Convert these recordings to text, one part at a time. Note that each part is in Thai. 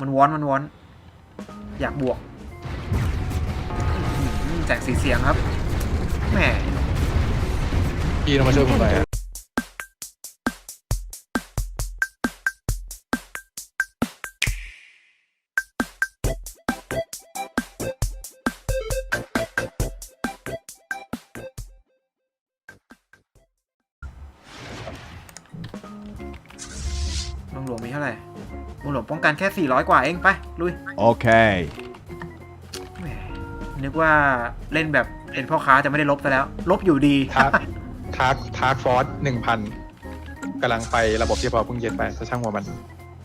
มันวอนมันวอน อยากบวกแจกสีเสียงครับแหมพี่ต้องมาช่วยผมหน่อย กันแค่ 400 กว่าเองไปลุย Okay. แหมนึกว่าเล่นแบบเป็นพ่อค้าจะไม่ได้ลบซะแล้ว ลบอยู่ดี ทาร์กทาร์กทาร์กฟอร์สหนึ่งพันกำลังไประบบที่พอเพิ่งเย็นไปจะช่างหัวมัน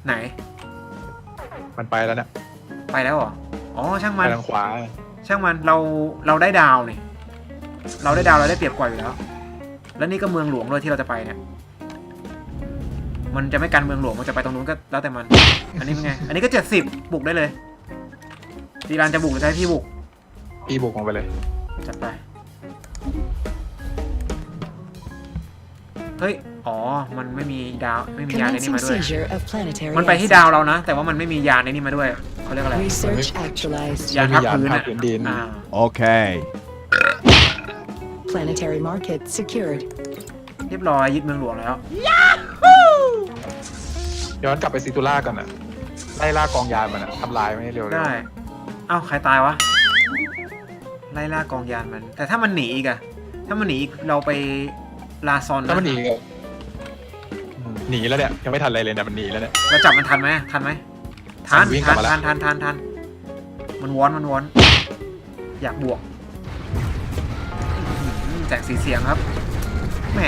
ไหน มันไปแล้วเนี่ยไปแล้วเหรอ อ๋อ ช่างไปมันทางขวา ช่างมันเราเราได้ดาวนี่ เราได้ดาวเราได้เปรียบกว่าอยู่แล้ว แล้วนี่ก็เมืองหลวงด้วยที่เราจะไปเนี่ย มันจะไม่กันเมืองหลวงมันจะไปตรงนู้นก็แล้วแต่มัน อันนี้เป็นไง อันนี้ก็เจ็ดสิบบุกได้เลยดีรานจะบุกหรือจะให้พี่บุก พี่บุกลงไปเลย จัดไป เฮ้ย อ๋อ มันไม่มีดาว ไม่มียานในนี้ Commencing มาด้วย seizure of planetary มันไปที่ assets. ดาวเรานะ แต่ว่ามันไม่มียานในนี้มาด้วยเขาเรียกอะไร Research actualized. ยานภาคพื้นยานภาอะคพื้นดินอ่า Okay. Planetary market secured. เรียบร้อยยึดเมืองหลวงแล้ว ย้อนกลับไปซิตูล่ากันอะไล่ล่ากองยานมันอะทำลายไม่ให้เร็วๆได้ เอ้าใครตายวะ ไล่ล่ากองยานมัน แต่ถ้ามันหนีอีกอะถ้ามันหนีอีกเราไปลาซอนนะถ้ามันหนีก็อืมหนีแล้วเนี่ยยังไม่ทันอะไรเลยเนี่ยมันหนีแล้วเนี่ย เราจับมันทันไหมทันไหมทันมันวิ่งกลัทับนมาแล้วทันทันทันทันมันวอนมันวอนอยากบวกอื้อหือแจกสีเสียงครับแหม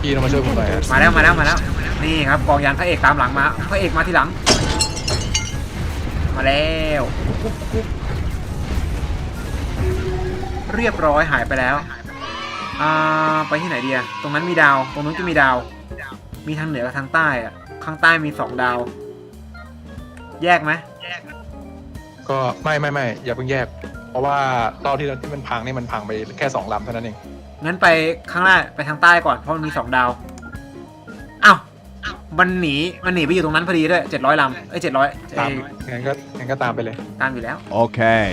พี่ต้องมาช่วยผมหน่อยอะมาแล้วมาแล้วมาแล้ว นี่ครับกองยานพระเอกตามหลังมาพระเอกมาทีหลัง มาแล้วกุ๊บกุ๊บเรียบร้อยหายไปแล้วอ่าไปที่ไหนดีอะตรงนั้นมีดาว ตรงนู้นก็มีดาว มีทางเหนือกับทางใต้อะข้างใต้มีสองดาว แยกไหมก็ไม่ไม่ไม่อย่าเพิ่งแยก เพราะว่ารอบที่ที่มันพังนี่มันพังไปแค่สองลำเท่านั้นเองงั้นไปข้างล่างไปทางใต้ก่อนเพราะมันมีสองดาวอ้าว มันหนีมันหนีไปอยู่ตรงนั้นพอดีด้วยเจ็ดร้อยลำเอ้ยเจ็ดร้อยตามงั้นก็งั้นก็ตามไปเลย ตามอยู่แล้ว Okay.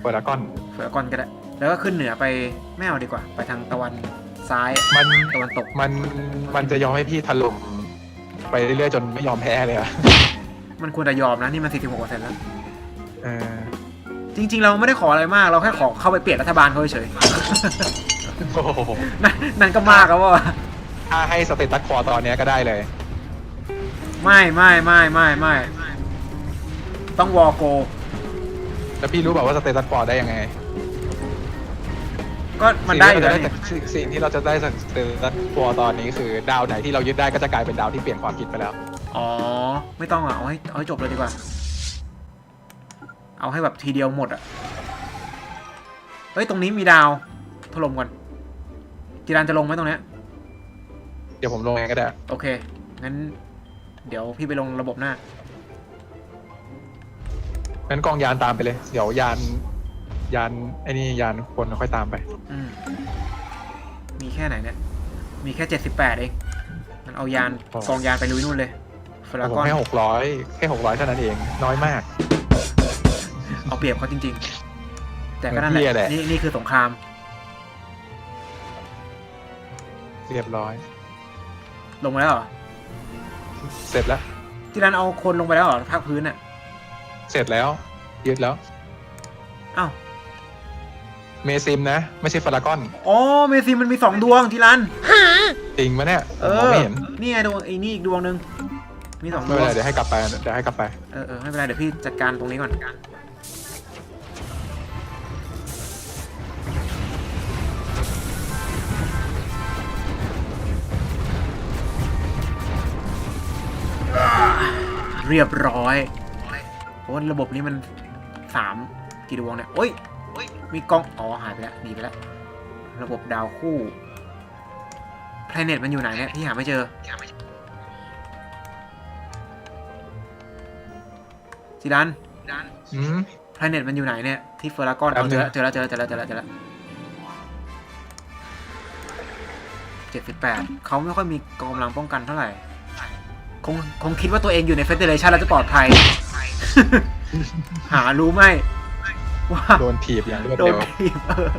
เปิดดราก้อนเฟือก่อนก็ได้ แล้วก็ขึ้นเหนือไปไม่เอาดีกว่า ไปทางตะวันซ้ายมัน ตะวันตก มัน มันจะยอมให้พี่ถล่มไปเรื่อยๆจนไม่ยอมแพ้เลยอะมันควรจะยอมนะนี่มันสี่สิบหกเปอร์เซ็นต์แล้ว เออจริง ๆ เราไม่ได้ขออะไรมาก เราแค่ขอเข้าไปเปลี่ยนรัฐบาลเขาเฉยโอ้โหๆนั่นนั่นก็มากแล้วว่า ถ้าให้สเตตัสคอตอนเนี้ยก็ได้เลย ไม่ไม่ไม่ไม่ไม่ต้องวอโก แล้วพี่รู้เปล่าว่าสเตตัสคอได้ยังไงก็มันได้อยู่แล้วสิ่งนี่ที่เราจะได้สิ่งที่เราจะได้จากสเตตัสคอตอนนี้คือดาวไหนที่เรายึดได้ก็จะกลายเป็นดาวที่เปลี่ยนความคิดไปแล้ว อ๋อ ไม่ต้องอะ เอาให้เอาให้จบเลยดีกว่า เอาให้แบบทีเดียวหมดอะ เฮ้ย ตรงนี้มีดาวถล่มก่อนจีรันจะลงไหมตรงเนี้ยเดี๋ยวผมลงเองก็ได้ โอเค งั้น เดี๋ยวพี่ไปลงระบบหน้า งั้นกองยานตามไปเลย เดี๋ยวยาน ยานไอ้นี่ยานคนค่อยตามไป อืม มีแค่ไหนเนี่ย มีแค่เจ็ดสิบแปดเอง มันเอายานอ๋อ กองยานไปลุยนู่นเลยฟลาผมกอน ให้หกร้อยแค่หกร้อยเท่านั้นเอง น้อยมาก เอาเปรียบเขาจริง ๆ แต่ก็นั่นแหเหี้ยแหละ ละ นี่นี่คือสงคราม เรียบร้อย ลงมาแล้วเหรอเสร็จแล้วจีรันเอาคนลงไปแล้วเหรอภาคพื้นอะเสร็จแล้ว ยึดแล้ว อ้าวเมซิมนะ ไม่ใช่ฟารากอน อ๋อเมซิมันมีสองดวงทีรันจริงมะเนี่ยผเอมมองอไม่เห็นนี่ไงดวงไอ้นี่อีกดวงหนึ่งมีสองดไม่วเป็นงไรเดี๋ยวให้กลับไปเดี๋ยวให้กลับไป เออเออไม่เป็นไรเดี๋ยวพี่จัดการตรงนี้ก่อน เรียบร้อยโอ้ระบบนี้มันสามกี่ดวงเนี่ยโอ้ยโอ้ยมีกล้องอ๋อหายไปแล้วหนีไปแล้ว ระบบดาวคู่ planet มันอยู่ไหนเนี่ยพี่หาไม่เจอจิรันอืม planet มันอยู่ไหนเนี่ยที่เฟอร์รากอนแป๊เอาบเจนึองแล้วเจอแล้วเจอแล้วเจอแล้วเจอแล้วเจอแล้วเจ็ดสิบแปดเขาไม่ค่อยมีกองกำลังป้องกันเท่าไหร่ คงคงคิดว่าตัวเองอยู่ในเฟเดเรชันแล้วจะปลอดภัย หารู้ไหมว่าโดนถีบอย่างรวดโดนเร็วทีบเออ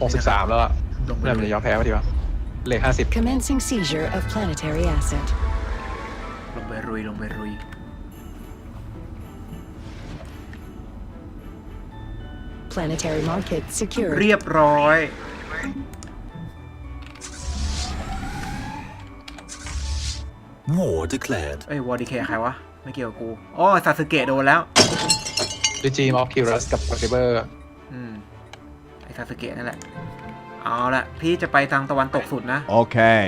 หกสิบสามแล้วอะลงไปน่าเลจะยยอมแพ้มาดีวะเลขห้าสิบ Commencing seizure of planetary asset. ลงไปรุยลงไปรุย Planetary market secured. เรียบร้อย War declared. เอ้ยวอร์ดีเคใครวะ ไม่เกี่ยวกับกูอ๋อซาสึเกะโดนแล้วดิจีมอฟคิวรัสกับคอนเทเบอร์อืม ไอซาสึเกะนั่นแหละ เอาละพี่จะไปทางตะวันตกสุดนะ Okay.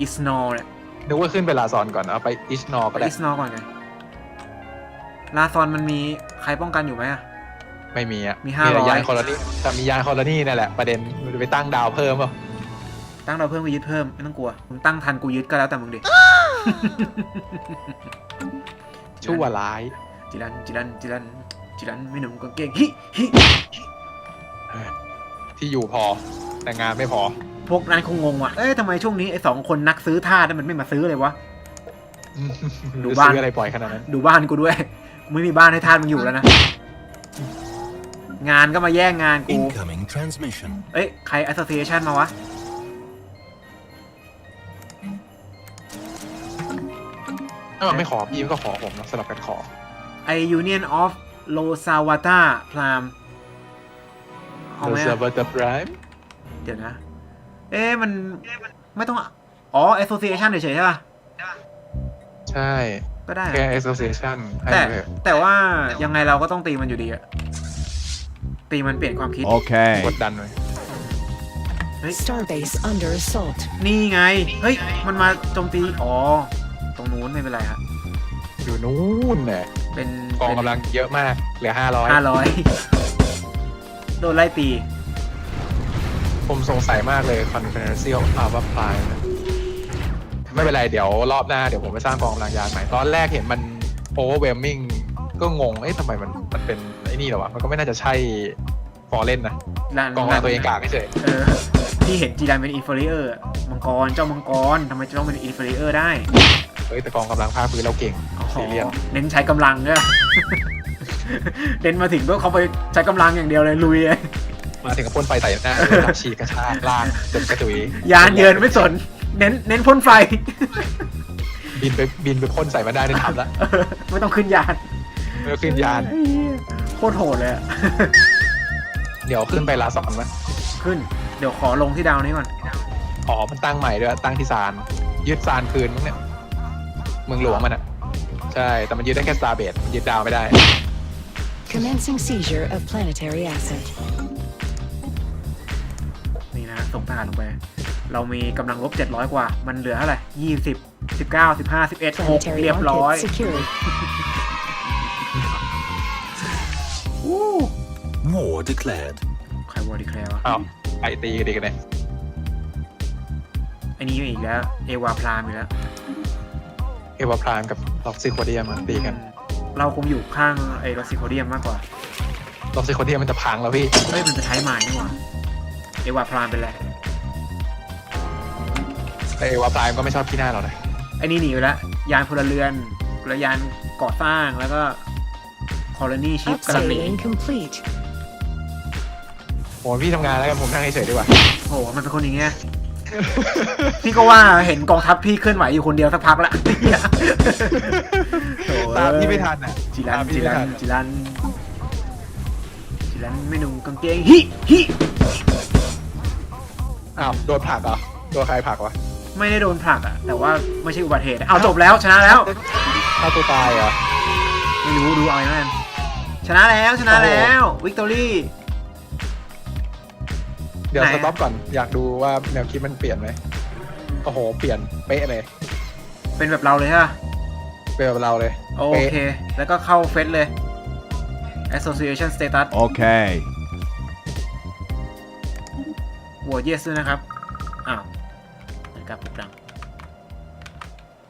อิสโนเนี่ยนึกว่าขึ้นไปลาซอนก่อนเอาไปอิชนอไปก็ได้อิสโนก่อนไงลาซอนมันมีใครป้องกันอยู่ไหมอะ ไม่มีอะมี500แต่ยานคอลนีแต่มียานคอลนีนั่นแหละประเด็นมันจะไปตั้งดาวเพิ่มเปล่าตั้งเราเพิ่มก็ยึดเพิ่มไม่ต้องกลัวมึงตั้งทันกูยึดก็แล้วแต่มึงดิ ชั่วร้ายจิรันจิรันจิรันจิรันไม่หนุ่มกางเกงฮิฮิที่อยู่พอแต่งานไม่พอ พวกนั้นคงงงว่ะเอ้ยทำไมช่วงนี้ไอ้สองคนนักซื้อท่านั้นมันไม่มาซื้อเลยวะ ดูดูบ้านซื้ออะไรปล่อยขนาดนั้น ดูบ้านกูด้วยกูไม่มีบ้านให้ทาสมึงอยู่แล้วนะ งานก็มาแย่งงานกู Incoming transmission. เอ้ย ใคร association มาวะ ถ้ามันไม่ขอพี่มันก็ขอผมนะสลับกันขอ ไอ Union of Losawata Plam เอาไหม The อะ Server the Prime เดี๋ยวนะ เอ๊ะมันไม่ต้อง อ๋อ association เฉยๆใช่ป่ะ ใช่ก็ได้แค่ Association ให้แต่เลยแต่ว่ายังไงเราก็ต้องตีมันอยู่ดีอะ ตีมันเปลี่ยนความคิด Okay. กดดันเลย Starbase under assault. นี่ไง เฮ้ย มันมาโจมตี อ๋อ ตรงนู้นไม่เป็นไรฮะอยู่นู้นเนี่ยเป็นกองกำลังเยอะมากเหลือ500ห้าร้อยโดนไล่ตี ผมสงสัยมากเลย Confidential Alpha Prime เนี่ยไม่เป็นไรเดี๋ยวรอบหน้าเดี๋ยวผมไปสร้างกองกำลังยานใหม่ ตอนแรกเห็นมัน overwhelming ก็งง เอ๊ะทำไมมันมันเป็น ไอ้นี่เหรอวะมันก็ไม่น่าจะใช่ฟอร์เล่นนะร้านกองกำลังตัวเองกากเฉยเออที่เห็นจีรันเป็นอินฟ e เ i อร์มังกรเจ้ามังกรทำไมจะต้องเป็นอินฟ e เ i อร์ได้เฮ้ยแต่กองกำลังภาคพื้นเราเก่งอ๋อซีเรียสเน้นใช้กำลังเนี่ยเน้นมาถึงก็เขาไปใช้กำลังอย่างเดียวเลยลุยเลยมาถึงกับพ่นไฟใส่หน้าเลยรับฉีกกระชากล่างจนกระจุยยานเยินไม่สน เน้นเน้นพ่นไฟ บินไปบินไปพ่นใส่มันได้ในทำแล้วเออไม่ต้องขึ้นยานเมื่อขึ้นยานไอ้เหี้ยโคตรโหดเลยอะ เดี๋ยวขึ้นไปลาสอนมั้ยขึ้น เดี๋ยวขอลงที่ดาวนี้ก่อน อ๋อ มันตั้งใหม่ด้วย ตั้งที่ซาน ยึดซานคืนมั้งเนี่ย เมืองหลวงมันอะใช่ แต่มันยึดได้แค่สตาร์เบดยึดดาวไม่ได้ Commencing seizure of planetary asset. นี่นะส่งทหารลงไป เรามีกำลังรบ700 กว่า มันเหลือเท่าไหร่ยี่สิบสิบเก้าสิบห้าสิบเอ็ดหก Planetary เรียบร้อย market secured. อู้ War declared. ใครวอร์ดีแคลร์วะอ้าวไปตีกันดีกันเลยไอ้นี่อีกแล้ว เอวาพรามอีกแล้วเอวาพรามกับล็อกซิโคเดียมตีกันเราคงอยู่ข้างไอ้รอซิโคเดียมมากกว่าล็อกซิโคเดียมมันจะพังแล้วพี่เอ้ยมันจะใช้ไม้นี่หว่าเอวาพรามเป็นไรแต่เอวาพรามก็ไม่ชอบที่หน้าเรานะไอ้นี่หนีไปแล้วยานพลเรือนและยานก่อสร้างแล้วก็ คอลนีชิปกำลังหนี Upscaling complete. โหพี่ทำงานแล้วกันผมนั่งเฉยๆดีกว่า โอ้โหมันเป็นคนอย่างเงี้ย พี่ก็ว่าเห็นกองทัพพี่เคลื่อนไหวอยู่คนเดียวสักพักแล้วเหี้ยโถ่ตามพี่ไม่ทันอะจิรันตามพี่จิไม่รัทันนจิรันจิรันไม่หนุ่มกางเกงฮิฮิอ้าวโดนผลักเหรอโดนใครผลักวะไม่ได้โดนผลักอะแต่ว่าไม่ใช่อุบัติเหตุเอาจบแล้วชนะแล้ว ฆ่าตัวตายเหรอไม่รู้ดูเอาอย่างนั้น ชนะแล้วชนะแล้ววิกตอรี่ เดี๋ยวไหนสอะ ต็อปก่อน อยากดูว่าแนวคิดมันเปลี่ยนไหมโอ้โห เปลี่ยนเป๊ะเลยเป็นแบบเราเลยใช่ปะเป็นแบบเราเลยโอเค แล้วก็เข้าเฟซเลย association status Okay. โหวต yes ด้วยนะครับ อ้าวนาฬิกาปลุกดัง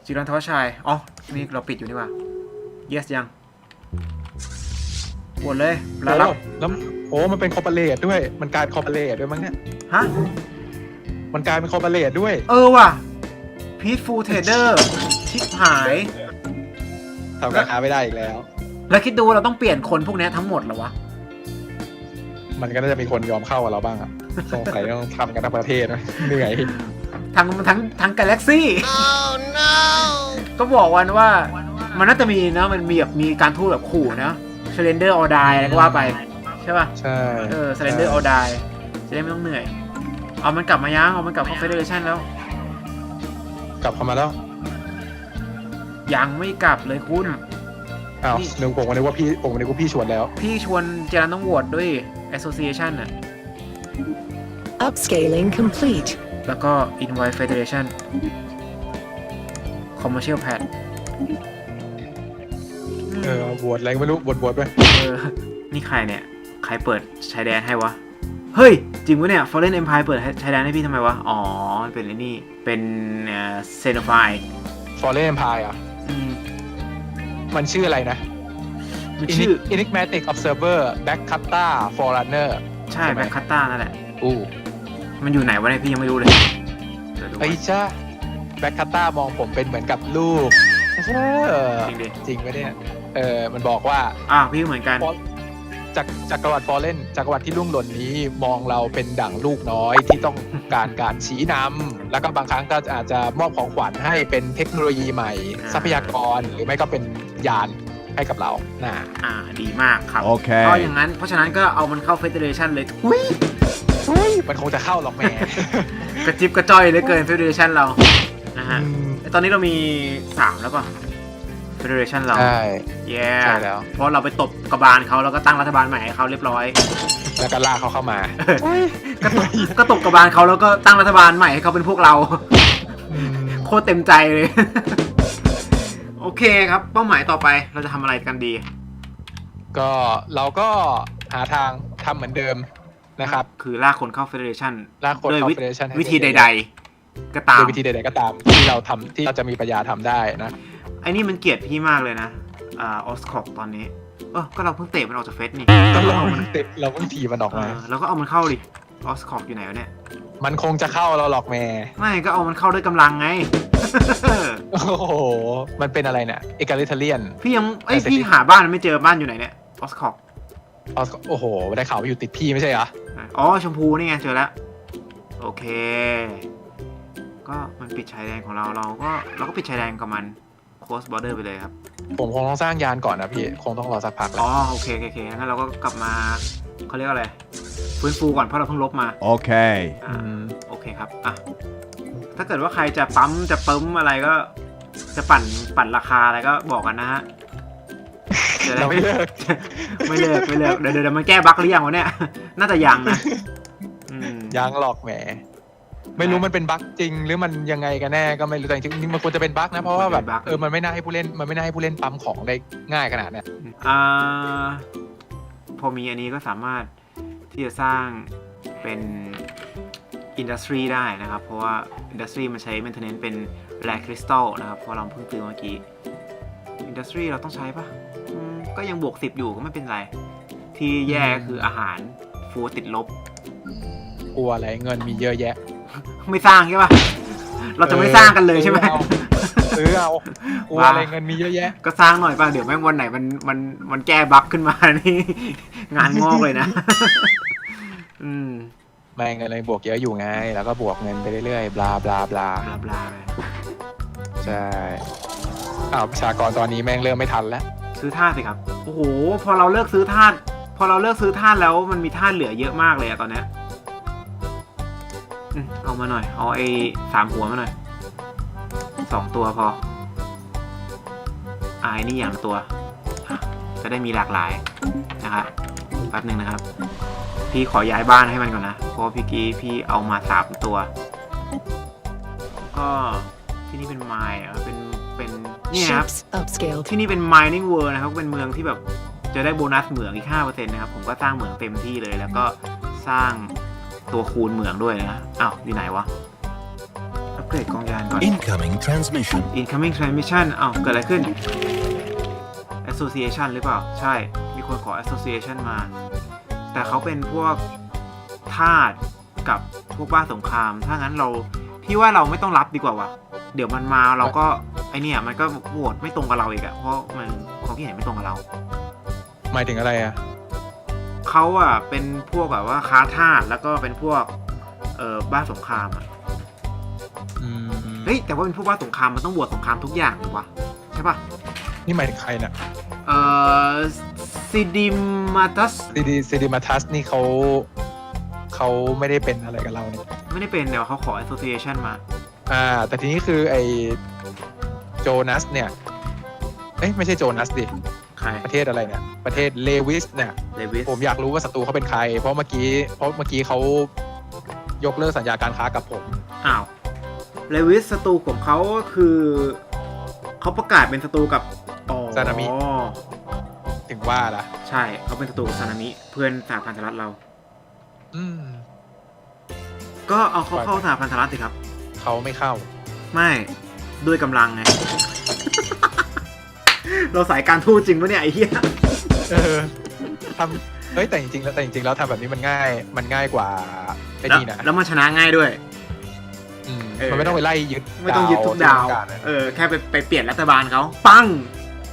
จิรันทวชชัย อ๋อ นี่เราปิดอยู่นี่หว่า yes ยัง โหวตเลยแล้แล้ววรับแล้วโอ้มันเป็นคอร์ปอเรทด้วย มันกลายเป็นคอร์ปอเรทด้วยมั้งเนี่ย ฮะ มันกลายเป็นคอร์ปอเรทด้วย เออว่ะ Peaceful Trader ชิบหาย ทำราคาไม่ได้อีกแล้ว แล้วคิดดูว่าเราต้องเปลี่ยนคนพวกเนี้ยทั้งหมดเหรอวะ มันก็น่าจะมีคนยอมเข้ากับเราบ้างอะสงสัยต้องทำกันทั้งประเทศนะเหนื่อยทั้งทั้งทั้งกาแล็กซี่ก็บอกวันว่า มันน่าจะมีเนอะมันมีแบบมีการพูดแบบขู่นะ Surrender or die อะไรก็ว่าไปใช่ป่ะใช่เออ Surrender or die จะได้ไม่ต้องเหนื่อย เอามันกลับมายังเอามันกลับเข้า Federation แล้ว กลับเข้ามาแล้ว ยังไม่กลับเลยคุณอ้าวนี่นึกผมก็นึกว่าพี่ผมก็นึกว่าพี่ชวนแล้ว พี่ชวนเจรันต้องโหวตด้วย Association น่ะ Upscaling complete. แล้วก็ Invite Federation Commercial Pad เออบวชอะไรก็ไม่รู้บวชบวชไปเออ นี่ใครเนี่ย ใครเปิดชายแดนให้วะ เฮ้ย จริงวะเนี่ย Foreign Empire เปิดชายแดนให้พี่ทำไมวะ อ๋อ เป็นไอ้นี่ เป็นเซโนไฟฟอร์เรนพายอะ มันชื่ออะไรนะ มันชื่อ Enigmatic Observer Back Cutter Forerunner ใช่ใช่ไหมแบ็คคัตตานั่นแหละ อู้ มันอยู่ไหนวะเนี่ยพี่ยังไม่รู้เลยเดี๋ยวดูไอ้จ้าแบ็คคัตต้ามองผมเป็นเหมือนกับลูกเออจริงดิจริงไหมเนี่ย เออมันบอกว่าอะพี่เหมือนกัน จากจักรวรรดิฟอร์เรนจักรวรรดิที่ลุ่งหล่นนี้มองเราเป็นดั่งลูกน้อยที่ต้องการการชี้นำแล้วก็บางครั้งก็อาจจะมอบของขวัญให้เป็นเทคโนโลยีใหม่อ่าทรัพยากรหรือไม่ก็เป็นยานให้กับเราน่ะอ่าดีมากครับโอเคก็อย่างนั้น เพราะฉะนั้นก็เอามันเข้า Federation เลยทุยมันคงจะเข้าหรอกแม่กระจิบกระจ้อยเหลยเกิน Federation เรานะฮะอืมตอนนี้เรามี 3 แล้วป่ะ Federation เรา ใช่แย่ใช่แล้ว เพราะเราไปตบกบาลเขาแล้วก็ตั้งรัฐบาลใหม่ให้เขาเรียบร้อย แล้วก็ลากเขาเข้ามาก็ตบก็ตบกบาลเขาแล้วก็ตั้งรัฐบาลใหม่ให้เขาเป็นพวกเราโคตรเต็มใจเลย โอเคครับ เป้าหมายต่อไปเราจะทำอะไรกันดี ก็เราก็หาทางทำเหมือนเดิมนะครับคือลากคนเข้า Federation ลากคนด้วยเข้าวิ Federation ให้วิธีได้ใด ๆ ก็ตาโดมยวิธีใดๆก็ตามที่เราทำที่เราจะมีปัญญาทำได้นะ ไอ้นี่มันเกลียดพี่มากเลยนะอ่าออสคอกตอนนี้ เออก็เราเพิ่งเตะมันออกจากเฟสนี่ก็ก็เราเอามันติดเราเพิ่งทีมันออกเอมาอแล้วก็เอามันเข้าดิออสคอกอยู่ไหนวะเนี่ย มันคงจะเข้าเราหรอกแม่ ไม่ก็เอามันเข้าด้วยกำลังไง โอ้โห มันเป็นอะไรเนี่ยเอกาลิเทเลียน พี่ยังเอ้ยแต่พี่ที่หาบ้านไม่เจอบ้านอยู่ไหนเนี่ยออสคอกโอ้โห ได้ข่าวว่าอยู่ติดพี่ไม่ใช่เหรอ อ๋อชมพูนี่ไงเจอแล้ว โอเค ก็มันปิดชายแดนของเราเราก็เราก็ปิดชายแดนกับมัน close border ไปเลยครับ ผมคงต้องสร้างยานก่อนนะพี่ คงต้องรอสักพักแหอ๋ล้อวโอเคโอเคโอเคงั้นเราก็กลับมาเขาเรียกว่าอะไรฟื้นฟูก่อนเพราะเราเพิ่งลบมา Okay. อ่าโอเคครับ อะ ถ้าเกิดว่าใครจะปั๊มจะปั๊มอะไรก็ จะปั่นปั่นราคาอะไรก็บอกกันนะฮะจะด้เราไม่เลิก ไม่เลิกไม่เลิกเดี๋ยวเดี๋ยวมันแก้บั๊กหรือยังวะเนี่ย น่าจะยังนะ อืมยังหลอกแหม ไม่รู้มันเป็นบั๊กจริง หรือมันยังไงกันแน่ก็ไม่รู้แต่จริงๆมันควรจะเป็นบั๊กนะเพราะว่าแบบเออมันไม่น่าให้ผู้เล่นมันไม่น่าให้ผู้เล่นปั๊มของได้ง่ายขนาดเนี้ยอ่าพอมีอันนี้ก็สามารถที่จะสร้างเป็นอินดัสทรีได้นะครับ เพราะว่าอินดัสทรีมันใช้ maintenance เป็นแร่คริสตัลนะครับเพราะเราเพิ่งซื้อเมื่อกี้อินดัสทรีเราต้องใช้ปะอืมก็ยังบวก 10 อยู่ก็ไม่เป็นไร ที่แย่ก็คืออาหารฟูติดลบกลัวอะไรเงินมีเยอะแยะ ไม่สร้างใช่ปะเราจะไม่สร้างกันเลยใช่ไหมซื้อเอากลัวอะไรเงินมีเยอะแยะ ก็สร้างหน่อยป่ะ เดี๋ยวแม่งวันไหนมันมันมันแก้บั๊กขึ้นมา นี่ งานงอกเลยนะ อืมไม่เงินเลยบวกเยอะอยู่ไง แล้วก็บวกเงินไปเรื่อยๆ บลาบลาบลาบลาบลาไปใช่อ้าวประชากรตอนนี้แม่งเริ่มไม่ทันแล้ว ซื้อธาตุสิครับ โอ้โห พอเราเลิกซื้อธาตุพอเราเลิกซื้อธาตุแล้วมันมีธาตุเหลือเยอะมากเลยอะตอนเนี้ย อืมเอามาหน่อย เอาไอ้สามหัวมาหน่อย สองตัวพออ่าไอ้นี่อย่างละตัวอะจะได้มีหลากหลายนะครับแป๊บหนึ่งนะครับ พี่ขอย้ายบ้านให้มันก่อนนะ เพราะว่าพี่กี้พี่เอามาสามตัว ก็ที่นี่เป็นไมล์อะเป็น เป็นเนี่ยครับ Ships upscaled. ที่นี่เป็น mining world นะครับ เป็นเมืองที่แบบจะได้โบนัสเหมืองอีก 5%นะครับ ผมก็สร้างเหมืองเต็มที่เลย แล้วก็สร้าง ตัวคูณเหมืองด้วยนะ อ้าวอยู่ไหนวะ อัปเกรดกองยานก่อน Incoming transmission. incoming transmission อ้าวเกิดอะไรขึ้น association หรือเปล่า ใช่ มีคนขอ association มา แต่เขาเป็นพวกทาสกับพวกบ้าสงคราม ถ้างั้นเรา พี่ว่าเราไม่ต้องรับดีกว่าวะเดี๋ยวมันมาเราก็ไอเนี่ยมันก็โหวตไม่ตรงกับเราอีกอะเพราะมันความคิดเห็นไม่ตรงกับเรา หมายถึงอะไรอะ เขาอะเป็นพวกแบบว่าค้าทาสแล้วก็เป็นพวก เอ่อบ้าสงครามอะอืมเฮ้ยแต่ว่าเป็นพวกบ้าสงครามมันต้องบวชสงครามทุกอย่างหรือวะใช่ปะนี่หมายถึงใครน่ะเอ่อซิดิมาตัสซีดีซีดีมาทัสนี่เขาเขาไม่ได้เป็นอะไรกับเราเนี่ยไม่ได้เป็นเดี๋ยวเขาขอ association มา อ่า แต่ทีนี้คือไอโจนัสเนี่ย เอ้ยไม่ใช่โจนัสดิ ใครประเทศอะไรเนี่ยประเทศเลวิสเนี่ยเลวิสผมอยากรู้ว่าศัตรูเขาเป็นใคร เพราะเมื่อกี้เพราะเมื่อกี้เขายกเลิกสัญญาการค้ากับผมอ้าวเลวิสศัตรูของเขาก็คือเขาประกาศเป็นศัตรูกับอ๋อซานามิถึงว่าล่ะ ใช่เขาเป็นศัตรูกับซานามิเพื่อนสหพันธรัฐเรา อืมก็เอาเขาเข้าสหพันธรัฐสิครับ เขาไม่เข้า ไม่ด้วยกำลังไง เราสายการทูตจริงปะเนี่ยไอ้เหี้ยเออทำเฮ้ยแต่จริงๆแล้วแต่จริงๆแล้วทำแบบนี้มันง่ายมันง่ายกว่าไอ้แล้วนี่นะแล้วมันชนะง่ายด้วย อืมเออ มันไม่ต้องไปไล่ยึดไม่ต้องยึดทุกดาวที่ต้องการอะเออแค่ไปไปเปลี่ยนรัฐบาลเขาปัง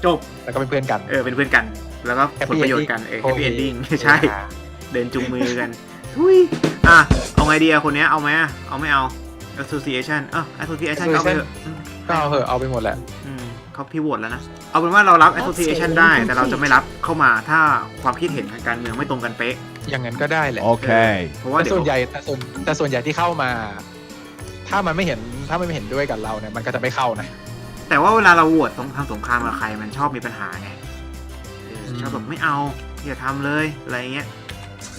จบ แล้วก็เป็นเพื่อนกันเออเป็นเพื่อนกัน แล้วก็ผล Happy ประโยชน์ ending กันเออโอ happy เค ending ใช่ เดินจุงมือกัน ทุยอะ เอาไงดีอะคนเนี้ยเอาไหมอะเอาไม่เอา association อะ association ก็เอาไปเถอะอืมก็เอาเหอะเอาไปหมดแหละ อืม เขาพี่โหวตแล้วนะ เอาเป็นว่าเรารับ association ได้ แต่เราจะไม่รับเข้ามาถ้าความคิดเห็นทางการเมืองไม่ตรงกันเป๊ะ อย่างนั้นก็ได้แหละ Okay. เพราะว่าแต่เดี๋ยว ส่วนใหญ่แต่ส่วนแต่ส่วนใหญ่ที่เข้ามา ถ้ามันไม่เห็นถ้ามันไม่เห็นด้วยกับเราเนี่ยมันก็จะไม่เข้านะ แต่ว่าเวลาเราโหวตสงทำสงครามกับใครมันชอบมีปัญหาไงเอออืมชอบแบบไม่เอาอย่าทำเลยอะไรเงี้ย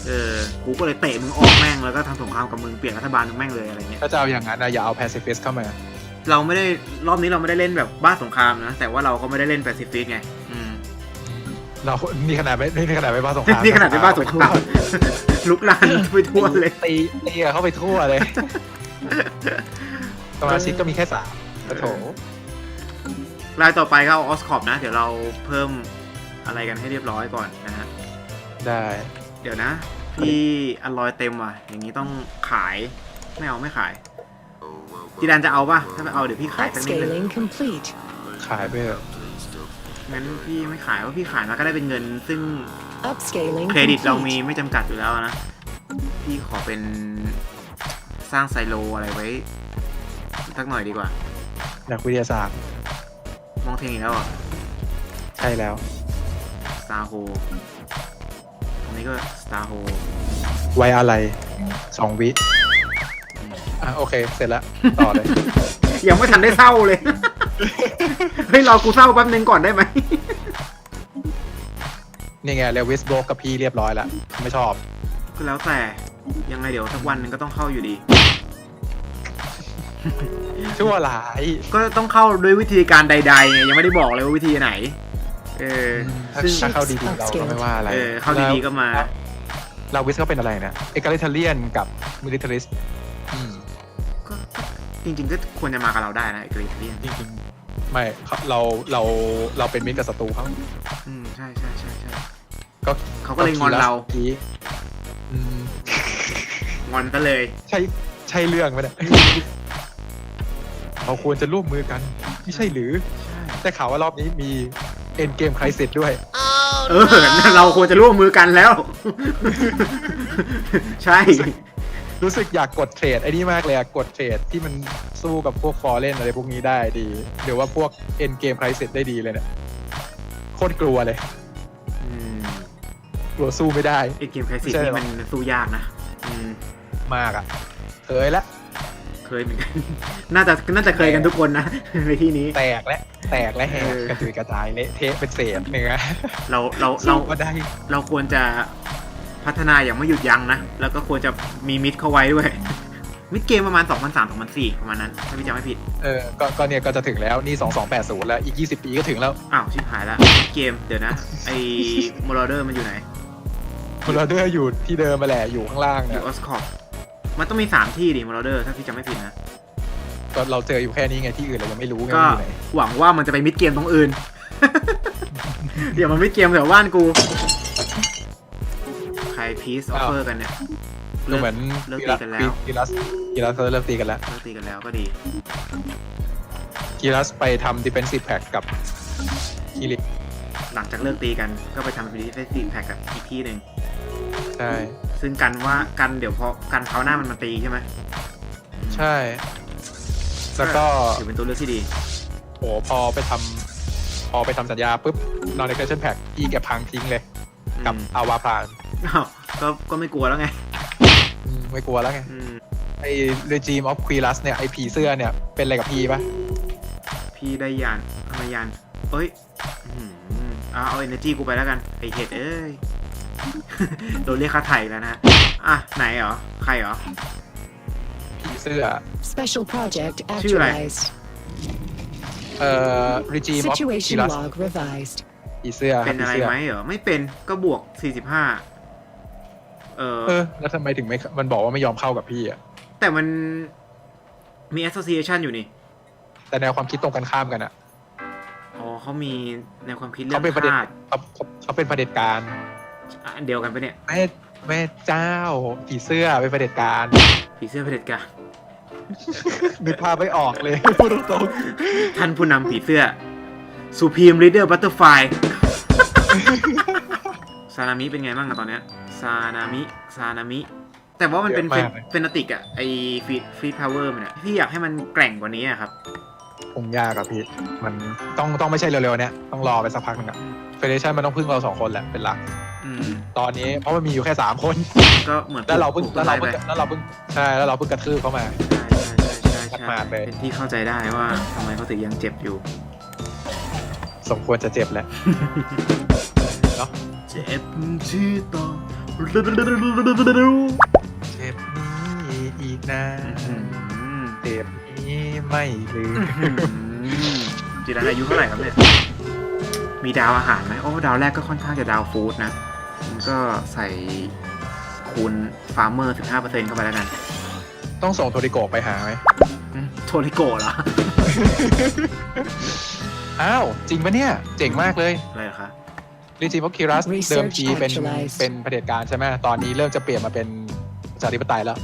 เออกูก็เลยเตะมึงออกแม่งแล้วก็ทำสงครามกับมึงเปลี่ยนรัฐบาลมึงแม่งเลยอะไรเงี้ยถ้าจะเอาอย่างนั้นนะอย่าเอาแพซิฟิสเข้ามา เราไม่ได้รอบนี้เราไม่ได้เล่นแบบบ้าสงครามนะ แต่ว่าเราก็ไม่ได้เล่นแปซิฟิกไงอืมเรานี่ขนาดไม่นี่ขนาดไม่บ้าสงครามนี่ขนาดเป็นบ้าสงครามลุกลานไปทั่วเลยตีตีกับเข้าไปทั่วเลยสมาชิกก็มีแค่สามกระโถรายต่อไปก็เอาออสคอปนะ เดี๋ยวเราเพิ่มอะไรกันให้เรียบร้อยก่อนนะฮะได้ เดี๋ยวนะ พี่อลอยเต็มว่ะ อย่างนี้ต้องขาย ไม่เอาไม่ขาย จีดันจะเอาป่ะถ้าไม่เอาเดี๋ยวพี่ขายสักนิดนึง Upscaling complete. ขายไปเถอะงั้นพี่ไม่ขายเพราะพี่ขายมาก็ได้เป็นเงิน ซึ่ง Upscaling เครดิตเรามี complete. ไม่จำกัดอยู่แล้วนะ พี่ขอเป็นสร้างไซโลอะไรไว้สักหน่อยดีกว่า นักวิทยาศาสตร์มองเทงอีกแล้วเหรอะใช่แล้ว สตาร์โฮตรงนี้ก็สตาร์โฮไว้อะไรสองวิอ่ะโอเค เสร็จแล้ว ต่อเลย ยังไม่ทันได้เศร้าเลย เฮ้ยรอกูเศร้าแป๊บนึงก่อนได้ไหม นี่ไงเลวิสโบกกับพี่เรียบร้อยแล้ว ไม่ชอบ ก็แล้วแต่ ยังไงเดี๋ยวสักวันหนึงก็ต้องเข้าอยู่ดี ชั่วร้ายก็ต้องเข้าด้วยวิธีการใดๆไงยังไม่ได้บอกเลยว่าวิธีไหน เออ ถ้าซึ่ง ถ้าเข้าดีๆเราก็ไม่ว่าอะไรเออเข้าดีๆก็มา แล้วเราวิสเขาเป็นอะไรนะเอกาลิทเลียนกับมิลิเทริสก็จ ริงๆก็ควรจะมากับเราได้นะไอ้กรีเลียนจริงๆไม่เขาเราเราเราเป็นมิตรกับศัตรูเขาอืมใช่ใช่ใช่ใช่ก็เขาก็เลยงอนเรากีอืมงอนก็เลย ใช่ใช่เรื่องไหมเนี่ยเราควรจะร่วมมือกันไม่ใช่หรือใช่แต่ข่าวว่ารอบนี้มีเอ็นเกมใครเสร็จด้วยเออเราควรจะร่วมมือกันแล้ว ใช่ รู้สึกอยากกดเทรดไอ้นี่มากเลยอะกดเทรดที่มันสู้กับพวกฟอร์เรนอะไรพวกนี้ได้ดีหรือว่าพวกเอ็นเกมใครเสร็จได้ดีเลยเนี่ยโคตรกลัวเลย อืมกลัวสู้ไม่ได้ ไอเกมไคสิสใช่หรนี่อมันสู้ยากนะอืมมากอะเคยละเคยเหมือนกัน น่าจะน่าจะเคยกันทุกคนนะ ในที่นี้ แตกและแตกและแหกเออกระจุยกระจายเละเทะเป็นเศษเนื้อเราเราสู้เราก็ได้ เราควรจะ พัฒนาอย่างไม่หยุดยั้งนะ แล้วก็ควรจะมีมิดเข้าไว้ด้วย มิดเกมประมาณ 2003 2004ประมาณนั้น ถ้าพี่จำไม่ผิด เออก็ก็เนี่ยก็จะถึงแล้วนี่ 2280 แล้ว อีก 20 ปีก็ถึงแล้ว อ้าว ชิบหายละมิดเกมเดี๋ยวนะ ไอ้โมโรเดอร์มันอยู่ไหนคุณเราเดอร์อยู่ที่เดิมมาแหละอยู่ข้างล่างอเนี่ยยู่ออสคอปมันต้องมี 3 ที่ดิโมโรเดอร์ถ้าพี่จำไม่ผิดนะ ก็เราเจออยู่แค่นี้ไงที่อื่นเรายังไม่รู้ไงก็ว่าอยู่ไหนหวังว่ามันจะไปมิดเกมตรงอื่น เดี๋ยวมันมิดเกมแถวบ้านกู ใคร peace offer กันเนี่ยดูเหมือนเลิกตีกันแล้วกีรัสกีรัสเริ่มตีกันแล้วเลิกตีกันแล้วก็ดีกีรัสไปทำ defensive pack กับคิริหลังจากเลิกตีกันก็ไปทำ defensive pack กับอีกที่หนึ่งใช่ ซึ่งกันว่ากันเดี๋ยวพอกันเขาวหน้ามันมาตีใช่ไหมใช่ แล้วก็ถือเป็นตัวเลือกที่ดีโอ้พอไปทำพอไปทำสัญญาปุ๊บ non extension pack อีแกพังทิ้งเลย กับอืมอาวาพรานอ้าว ก็ก็ไม่กลัวแล้วไงอืมไม่กลัวแล้วไง อืมไอ้ regime of quirus เนี่ย ไอ้ผีเสื้อเนี่ย เป็นอะไรกับพี่ปะพี่ได้ยานทำไมยานเอ้ยอื้อหือเอาเอา energy กูไปแล้วกันไอเห็ดเอ้ย โดนเรียกค่าไถ่แล้วนะอะไหนเหรอใครเหรอ ผีเสื้อ Special project ชื่ออะไร actualized. เอ่อ regime of Situation quirus log revised. ผีเสื้อคเป็รับนผีอะไรเสื้อไหมเหรอไม่เป็นก็บวก 45 เออเออ แล้วทำไมถึงไม่มันบอกว่าไม่ยอมเข้ากับพี่อะแต่มันมี association อยู่นี่ แต่แนวความคิดตรงกันข้ามกันอะอ๋อเขามีในความคิดเรื่อเขางเป็นประเด็นชาติเขาเขาเขาเป็นประเด็จการอะอันเดียวกันปะเนี่ยแม่แม่เจ้าผีเสื้อเป็นประเด็จการ ผีเสื้อเผด็จการนึกภาพไม่ออกเลย พูดตรงท่านผู้นำผีเสื้อ Supreme Leader Butterfly ซานามิเป็นไงบ้างอะตอนเนี้ย ซานามิซานามิ แต่ว่ามันเป็นเฟนติกอะไอฟีดฟีดพาวเวอร์มันอะพี่อยากให้มันแกร่งกว่านี้อะครับๆคงยากอะพี่ มันต้องต้องไม่ใช่เร็วๆเนี้ยต้องรอไปสักพักหนึงอะเฟเดชั่นมันต้องพึ่งเราสองคนแหละเป็นหลัก อืม ตอนนี้เพราะมันมีอยู่แค่สามคน ก็เหมือนแล้วเราเพิ่งปกแล้วเราต้เพิ่นงไม้ไปแล้วเราเพิ่งใช่แล้วเราเพิ่งกระทืบเข้ามา ใช่ใช่ใช่ใช่หมาดๆเลย เป็นที่เข้าใจได้ว่าทำไมเขาถึงยังเจ็บอยู่ สมควรจะเจ็บแหละเนาะเจ็บที่ต้อง เจ็บนี้อีกนะเจ็บนี้ไม่ลืมจิรันอายุเท่าไหร่ครับเนี่ย มีดาวอาหารไหมโอ้ดาวแรกก็ค่อนข้างจะดาวฟู้ดนะมันก็ใส่คูณฟาร์มเมอร์15%เข้าไปแล้วกัน ต้องส่งโทริโกะไปหาไหมอืมโทริโกะเหรอ อ้าว จริงปะเนี่ย เจ๋งมากเลยอะไรเหรอคะ ริจิมอคิรัส Research เดิมทีเป็น actualized เป็นเผด็จการใช่ไหมตอนนี้เริ่มจะเปลี่ยนมาเป็นประชาธิปไตยแล้ว